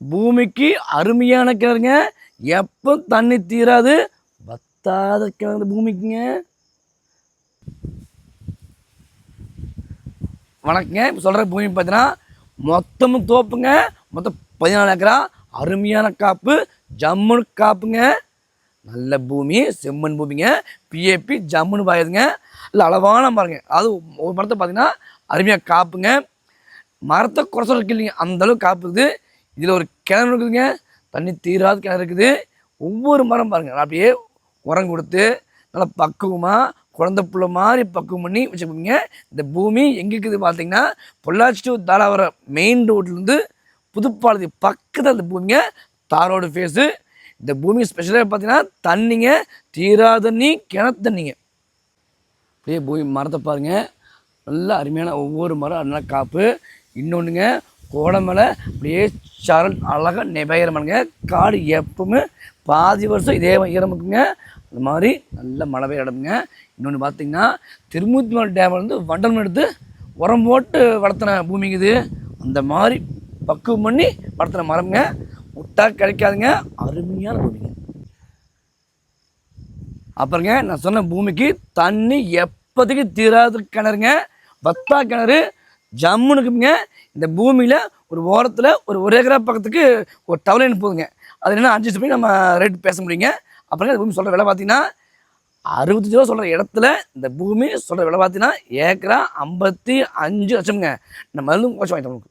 பூமிக்கு அருமையான கிணறுங்க. எப்போ தண்ணி தீராது? வத்தாத கிணறு பூமிக்குங்க. வணக்கங்க. இப்போ சொல்கிற பூமி பார்த்தீங்கன்னா மொத்தமும் தோப்புங்க. மொத்தம் பதினாலு ஏக்கரா. அருமையான காப்பு. ஜம்முன்னு காப்புங்க. நல்ல பூமி செம்மண் பூமிங்க. பிஏபி ஜம்முன்னு பாயுதுங்க. இல்லை அளவான மரங்க. அது ஒரு மரத்தை பார்த்தீங்கன்னா அருமையாக காப்புங்க. மரத்தை குறை சொல்றதுக்கு இல்லைங்க. அந்த அளவுக்கு இதில் ஒரு கிணறு இருக்குதுங்க தண்ணி தீராத கிணறு இருக்குது. ஒவ்வொரு மரம் பாருங்கள் அப்படியே உரம் கொடுத்து நல்லா பக்குவமாக குழந்த புள்ள மாதிரி பக்குவம் பண்ணி வச்சுக்கோங்க. இந்த பூமி எங்கே இருக்குது பார்த்தீங்கன்னா பொள்ளாச்சி டு தாராவரம் மெயின் ரோட்லேருந்து புதுப்பாளதி பக்கத்தில் அந்த பூமிங்க தாரோடு ஃபேஸு இந்த பூமி ஸ்பெஷலாக பார்த்தீங்கன்னா தண்ணிங்க தீராத தண்ணி கிணத்து தண்ணிங்க. அப்படியே பூமி மரத்தை பாருங்க நல்லா அருமையான ஒவ்வொரு மரம் நல்லா காப்பு. இன்னொன்றுங்க கோடமலை அப்படியே சரண் அழகாக நிபயரமனுங்க காடு எப்பவுமே பாதி வருஷம் இதே ஈரமுக்குங்க அது மாதிரி நல்ல மழை பெய்ய இடமுங்க. இன்னொன்று பார்த்தீங்கன்னா திருமூர்த்திமலை டேமில் இருந்து வண்டல் எடுத்து உரம் போட்டு வளர்த்தின பூமிங்க இது. அந்த மாதிரி பக்குவம் பண்ணி வளர்த்துன மரம்ங்க. முட்டா கிடைக்காதுங்க. அருமையான பூமிங்க. அப்புறங்க நான் சொன்ன பூமிக்கு தண்ணி எப்போதைக்கு தீராத கிணறுங்க. வத்தா கிணறு ஜம்முன்னு இருக்குங்க இந்த பூமியில் ஒரு ஓரத்தில் ஒரு ஒரு ஏக்கரா பக்கத்துக்கு ஒரு டவுலைன் போகுதுங்க அது என்ன அட்ஜஸ்ட் பண்ணி நம்ம ரேட் பேச முடியுங்க. அப்புறம் இந்த பூமி சொல்கிற விலை பார்த்தீங்கன்னா அறுபத்தஞ்சு ரூபா சொல்கிற இடத்துல இந்த பூமி சொல்கிற விலை பார்த்தீங்கன்னா ஏக்கரா ஐம்பத்தி அஞ்சு லட்சம்ங்க. நம்ம மருந்து குறைச்சி வாங்கிட்டோம்